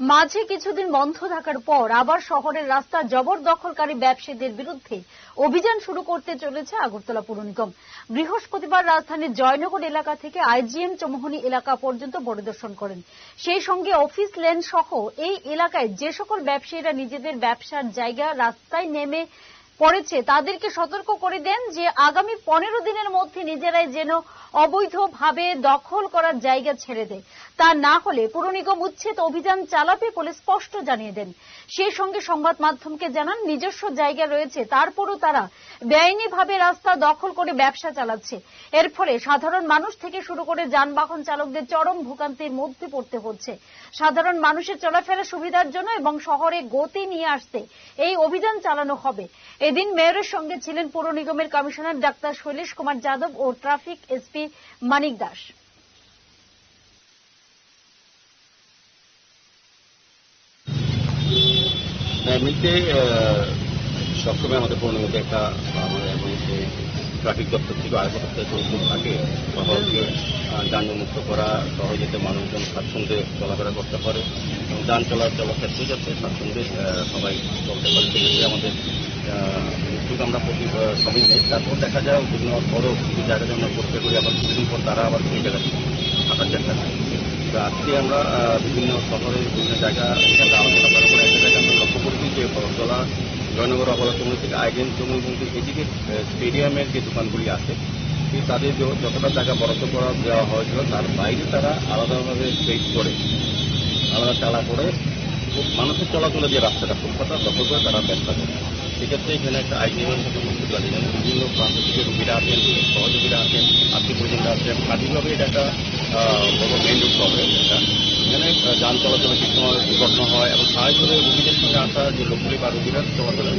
মাঝে কিছুদিন বন্ধ থাকার পর আবার শহরের রাস্তা জবরদখলকারী ব্যবসায়ীদের বিরুদ্ধে অভিযান শুরু করতে চলেছে আগরতলা পুর নিগম। বৃহস্পতিবার রাজধানীর জয়নগর এলাকা থেকে আইজিএম চমোহনী এলাকা পর্যন্ত পরিদর্শন করেন। সেই সঙ্গে অফিস লেন সহ এই এলাকায় যে সকল ব্যবসায়ীরা নিজেদের ব্যবসার জায়গা রাস্তায় নেমে পড়েছে, তাদেরকে সতর্ক করে দেন যে আগামী পনেরো দিনের মধ্যে নিজেরাই যেন অবৈধভাবে দখল করার জায়গা ছেড়ে দেয়। তা না হলে পুর নিগম উচ্ছেদ অভিযান চালাবে বলে স্পষ্ট জানিয়ে দেন। সেই সঙ্গে সংবাদ মাধ্যমকে জানান, নিজস্ব জায়গা রয়েছে, তারপরও তারা বেআইনিভাবে রাস্তা দখল করে ব্যবসা চালাচ্ছে। এর ফলে সাধারণ মানুষ থেকে শুরু করে যানবাহন চালকদের চরম ভোগান্তির মধ্যে পড়তে হচ্ছে। সাধারণ মানুষের চলাফেরা সুবিধার জন্য এবং শহরে গতি নিয়ে আসতে এই অভিযান চালানো হবে। এদিন মেয়রের সঙ্গে ছিলেন পুর নিগমের কমিশনার ডাক্তার শৈলেশ কুমার যাদব ও ট্রাফিক এসপি মানিক দাস। আহ, সবসময় আমাদের পূর্ণিমাতে একটা আমাদের ট্রাফিক দপ্তর থেকে আয়োজন করতে উদ্যোগ থাকে শহরকে আহ, যানজটমুক্ত করা শহরে যাতে মানুষজন স্বাচ্ছন্দ্যে চলাফেরা করতে পারে এবং যান চলাচলের ক্ষেত্রে যাতে স্বাচ্ছন্দ্যে সবাই চলতে পারে সেক্ষেত্রে আমাদের আমরা প্রতি সবই নেই। তারপর দেখা যায় বিভিন্ন বড় কিছু জায়গায় আমরা পরীক্ষা করি আবার কিছুদিন পর তারা আবার সেই জায়গায় থাকার চেষ্টা করে তো আজকে আমরা বিভিন্ন শহরে বিভিন্ন জায়গা আলোচনা করার পরে একটা জায়গায় আমরা লক্ষ্য করেছি যে বরতলা জয়নগর অবলা চমুনি থেকে আইডেন চমুনি কিন্তু এদিকে স্টেডিয়ামের যে দোকানগুলি আছে সেই তাদের যতটা জায়গা বরাদ্দ করা, দেওয়া হয়েছিল, তার বাইরে তারা আলাদাভাবে স্পেস করে, আলাদা চালা করে, মানুষের চলাচলের যে রাস্তাটা ফুটপাতা দখল করে তারা ব্যবসা করে সেক্ষেত্রে এখানে একটা আইডিয়ার সাথে মুক্তি আছে যেমন বিভিন্ন প্রান্ত থেকে রুগীরা আছেন, সহযোগীরা আছেন, আত্মীয় পরিজনরা আছেন। স্বাধীনভাবে এটা একটা বড় মেন রুট হবে এটা এখানে যান চলাচলে কিছু দুর্ঘটনা হয় এবং স্বাভাবিকভাবে রুগীদের সঙ্গে আসা যে লোকগুলি বা রুগীরা, চলাচলের